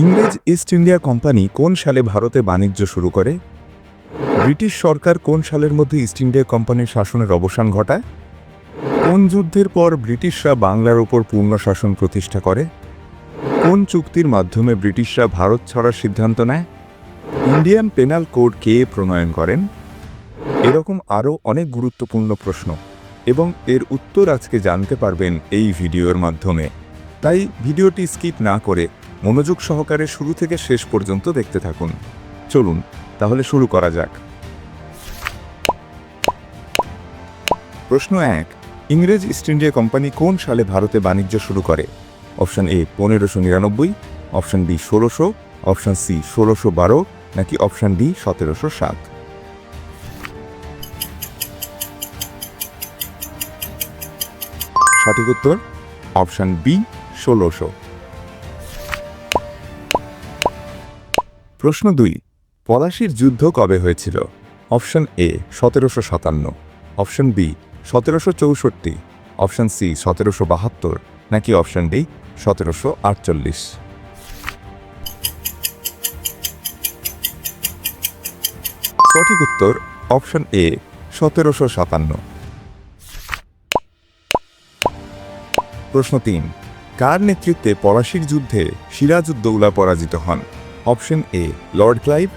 ইংরেজ east India company কোন সালে ভারতে বাণিজ্য শুরু করে? ব্রিটিশ সরকার কোন সালের মধ্যে ইস্ট ইন্ডিয়া কোম্পানির শাসনের অবসান ঘটায়? কোন যুদ্ধের পর ব্রিটিশরা বাংলার উপর পূর্ণ শাসন প্রতিষ্ঠা করে? কোন চুক্তির মাধ্যমে ব্রিটিশরা ভারত ছাড়ার সিদ্ধান্ত নেয়? ইন্ডিয়ান পেনাল কোড কে প্রণয়ন করেন? এরকম আরও অনেক গুরুত্বপূর্ণ প্রশ্ন, এবং এর উত্তর আজকে জানতে পারবেন এই ভিডিওর মাধ্যমে। তাই ভিডিওটি স্কিপ না করে মনোযোগ সহকারে শুরু থেকে শেষ পর্যন্ত দেখতে থাকুন। চলুন, তাহলে শুরু করা যাক। প্রশ্ন এক, ইংরেজ ইস্ট ইন্ডিয়া কোম্পানি কোন সালে ভারতে বাণিজ্য শুরু করে? অপশন এ, পনেরোশো নিরানব্বই, অপশন বি, ষোলোশো, অপশন সি, ষোলোশো বারো, নাকি অপশন ডি, সতেরোশো সাত? সঠিক উত্তর, অপশন বি, ষোলোশো। প্রশ্ন দুই, পলাশির যুদ্ধ কবে হয়েছিল? অপশন এ, সতেরোশো সাতান্ন। অপশন বি, সতেরোশো চৌষট্টি। অপশন সি, সতেরোশো বাহাত্তর। নাকি অপশন ডি, সতেরোশো আটচল্লিশ? সঠিক উত্তর, অপশন এ, সতেরোশো সাতান্ন। প্রশ্ন তিন, কার নেতৃত্বে পলাশির যুদ্ধে সিরাজউদ্দৌলা পরাজিত হন? Option A, Lord Clive,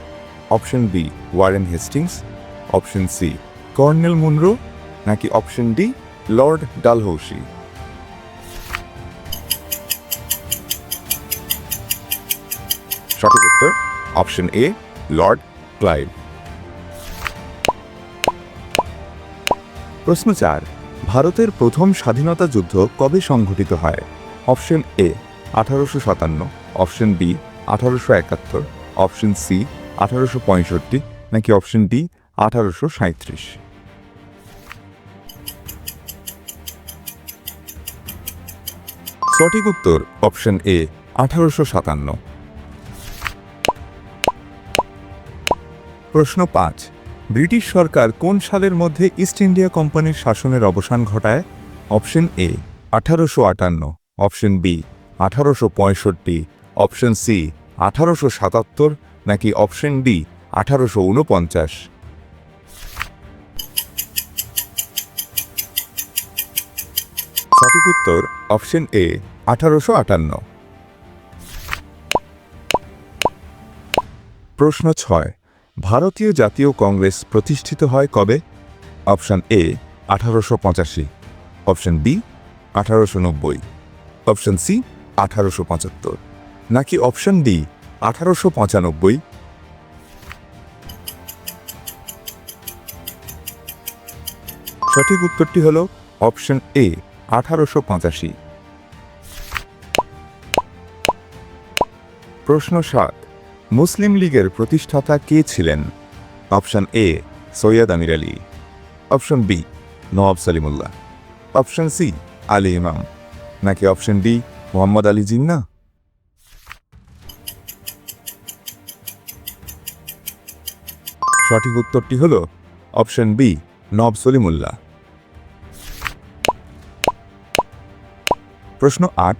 option B, Warren Hastings, option C, colonel Munro, নাকি অপশন ডি, লর্ড ডালহৌসি? সঠিক উত্তর, অপশন এ, লর্ড ক্লাইভ। প্রশ্ন চার, ভারতের প্রথম স্বাধীনতা যুদ্ধ কবে সংঘটিত হয়? অপশন এ, আঠারোশো সাতান্ন, অপশন বি আঠারোশো একাত্তর অপশন সি আঠারোশো পঁয়ষট্টি, নাকি অপশন ডি আঠারোশো সাঁত্রিশ সঠিক উত্তর অপশন এ আঠারোশো সাতান্ন। প্রশ্ন পাঁচ, ব্রিটিশ সরকার কোন সালের মধ্যে ইস্ট ইন্ডিয়া কোম্পানির শাসনের অবসান ঘটায়? অপশন এ আঠারোশো আটান্ন অপশন বি আঠারোশো পঁয়ষট্টি অপশন সি আঠারোশো সাতাত্তর নাকি অপশন ডি, আঠারোশো উনপঞ্চাশ সঠিক উত্তর অপশন এ, আঠারোশো আটান্ন। প্রশ্ন ছয়, ভারতীয় জাতীয় কংগ্রেস প্রতিষ্ঠিত হয় কবে? অপশন এ, আঠারোশো পঁচাশি। অপশন বি, আঠারোশো নব্বই। অপশন সি, আঠারোশো পঁচাত্তর। নাকি অপশন ডি, আঠারোশো পঁচানব্বই? সঠিক উত্তরটি হল অপশন এ, আঠারোশো পঁচাশি। প্রশ্ন সাত, মুসলিম লীগের প্রতিষ্ঠাতা কে ছিলেন? Option A, Syed Amir Ali. Option B, Nawab Salimullah. Option C, Ali Imam. নাকি অপশন ডি, মোহাম্মদ আলী জিন্না? সঠিক উত্তরটি হল অপশন বি, নব সলিমুল্লাহ। প্রশ্ন আট,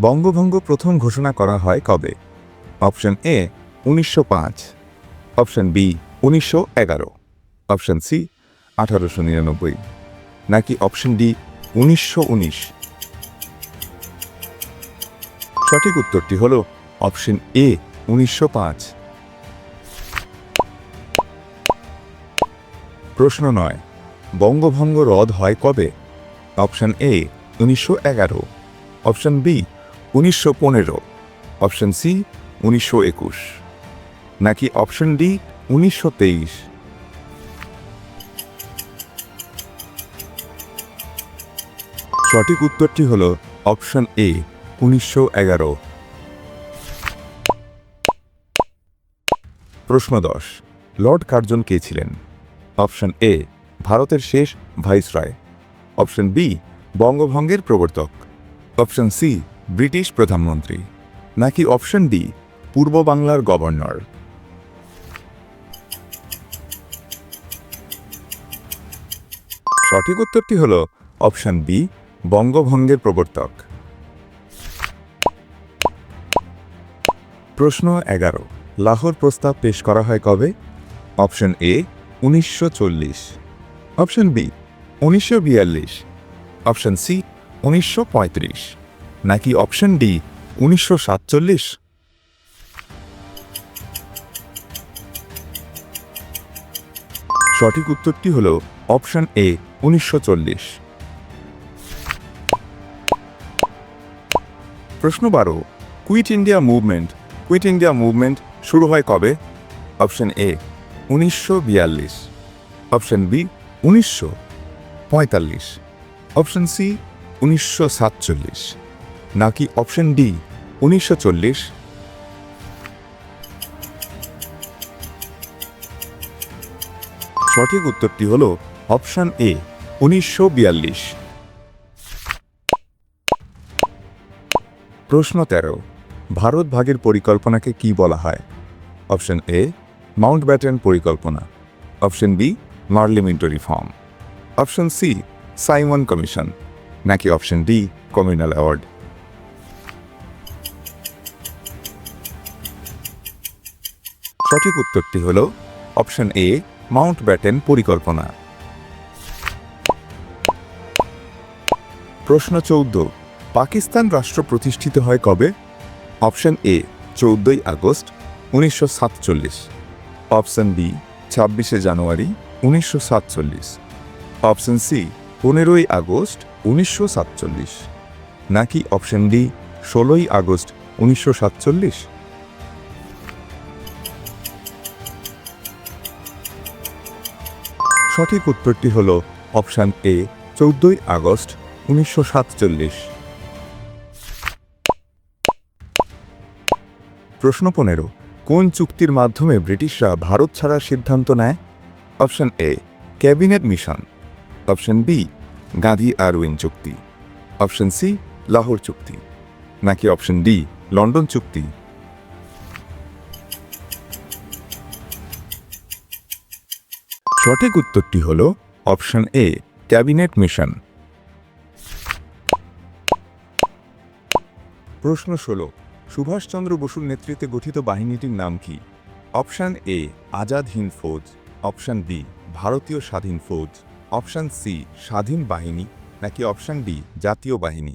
বঙ্গভঙ্গ প্রথম ঘোষণা করা হয় কবে? অপশন এ, উনিশশো পাঁচ। অপশন বি, উনিশশো এগারো। অপশন সি, আঠারোশো নিরানব্বই। নাকি অপশন ডি, উনিশশো উনিশ? সঠিক উত্তরটি হল অপশন এ, উনিশশো পাঁচ। প্রশ্ন নয়, বঙ্গভঙ্গ রদ হয় কবে? অপশন এ উনিশশো এগারো। অপশন বি উনিশশো পনেরো। অপশন সি উনিশশো একুশ। নাকি অপশন ডি উনিশশো তেইশ? সঠিক উত্তরটি হল অপশন এ উনিশশো এগারো। প্রশ্ন দশ, লর্ড কার্জন কে ছিলেন? অপশন এ, ভারতের শেষ ভাইসরয়। অপশন বি, বঙ্গভঙ্গের প্রবর্তক। অপশন সি, ব্রিটিশ প্রধানমন্ত্রী। নাকি অপশন ডি, পূর্ব বাংলার গভর্নর? সঠিক উত্তরটি হল অপশন বি, বঙ্গভঙ্গের প্রবর্তক। প্রশ্ন এগারো, লাহোর প্রস্তাব পেশ করা হয় কবে? অপশন এ উনিশশো চল্লিশ। অপশন বি উনিশশো বিয়াল্লিশ। অপশন সি উনিশশো পঁয়ত্রিশ। নাকি অপশন ডি উনিশশো সাতচল্লিশ? সঠিক উত্তরটি হল অপশন এ উনিশশো চল্লিশ। প্রশ্ন বারো Quit India Movement Quit India Movement শুরু হয় কবে? অপশন এ উনিশশো বিয়াল্লিশ। অপশন বি উনিশশো পঁয়তাল্লিশ। অপশন সি উনিশশো সাতচল্লিশ। নাকি অপশন ডি উনিশশো চল্লিশ? সঠিক উত্তরটি হল অপশন এ উনিশশো বিয়াল্লিশ। প্রশ্ন তেরো, ভারত ভাগের পরিকল্পনাকে কি বলা হয়? অপশন এ মাউন্ট ব্যাটেন পরিকল্পনা option B Morley Minto form option C Simon commission নাকি অপশন ডি কমিউনাল অ্যাওয়ার্ড সঠিক উত্তরটি হল অপশন এ মাউন্ট ব্যাটেন পরিকল্পনা প্রশ্ন চৌদ্দ, পাকিস্তান রাষ্ট্র প্রতিষ্ঠিত হয় কবে? অপশন এ চৌদ্দই আগস্ট, উনিশশো সাতচল্লিশ। অপশন বি, ছাব্বিশে জানুয়ারি উনিশশো সাতচল্লিশ। অপশন সি, পনেরোই আগস্ট উনিশশো সাতচল্লিশ। নাকি অপশন ডি, ষোলোই আগস্ট উনিশশো সাতচল্লিশ? সঠিক উত্তরটি হল অপশন এ, চৌদ্দই আগস্ট উনিশশো সাতচল্লিশ। প্রশ্ন পনেরো কোন চুক্তির মাধ্যমে ব্রিটিশরা ভারত ছাড়ার সিদ্ধান্ত নেয়? Option A, cabinet mission. Option B, Gandhi Irwin চুক্তি। অপশন সি, লাহোর চুক্তি। নাকি অপশন ডি, লন্ডন চুক্তি? সঠিক উত্তরটি হল অপশন এ, ক্যাবিনেট মিশন। প্রশ্ন ষোলো সুভাষচন্দ্র বসুর নেতৃত্বে গঠিত বাহিনীটির নাম কি? Option A Azad Hind Fauj. Option B ভারতীয় স্বাধীন ফৌজ। অপশান সি স্বাধীন বাহিনী। নাকি অপশান ডি জাতীয় বাহিনী?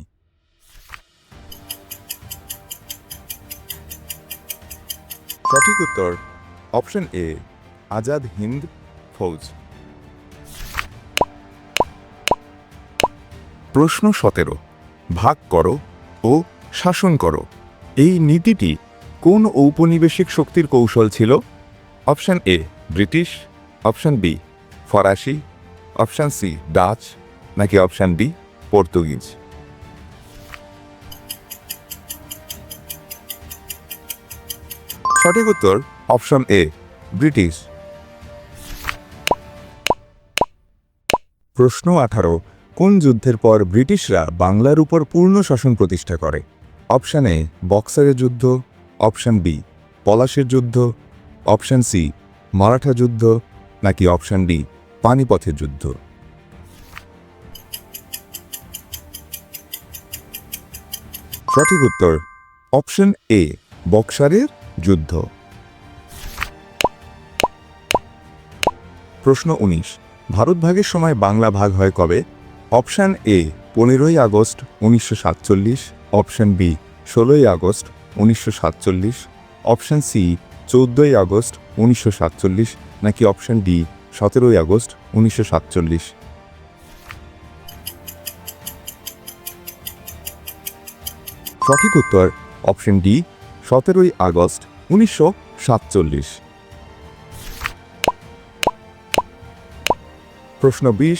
সঠিক উত্তর, অপশন এ আজাদ হিন্দ ফৌজ। প্রশ্ন সতেরো, ভাগ করো ও শাসন করো। এই নীতিটি কোন ঔপনিবেশিক শক্তির কৌশল ছিল? Option A, British. Option B, ফরাসি। Option C, Dutch. নাকি অপশান ডি, পর্তুগিজ। সঠিক উত্তর অপশন এ, ব্রিটিশ। প্রশ্ন আঠারো, কোন যুদ্ধের পর ব্রিটিশরা বাংলার উপর পূর্ণ শাসন প্রতিষ্ঠা করে? অপশন এ বক্সারের যুদ্ধ, অপশান বি পলাশের যুদ্ধ, অপশান সি মারাঠা যুদ্ধ, নাকি অপশান ডি পানিপথের যুদ্ধ। সঠিক উত্তর অপশন এ বক্সারের যুদ্ধ। প্রশ্ন উনিশ ভারত ভাগের সময় বাংলা ভাগ হয় কবে? অপশান এ পনেরোই আগস্ট উনিশশো সাতচল্লিশ, অপশান বি ষোলোই আগস্ট উনিশশো সাতচল্লিশ অপশান সি চৌদ্দই আগস্ট উনিশশো সাতচল্লিশ, নাকি অপশান ডি সতেরোই আগস্ট উনিশশো সাতচল্লিশ। সঠিক উত্তর অপশন ডি সতেরোই আগস্ট উনিশশো সাতচল্লিশ। প্রশ্ন বিশ,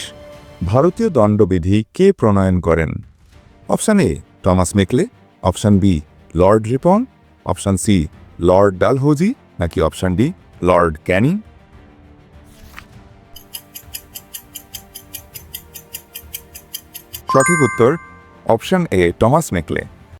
ভারতীয় দণ্ডবিধি কে প্রণয়ন করেন? Option A Thomas Macaulay option B, Lord Ripon, option C, Lord Dalhousie, নাকি অপশান ডি, লর্ড ক্যানিং? সঠিক উত্তর অপশান এ, টমাস মেকলে।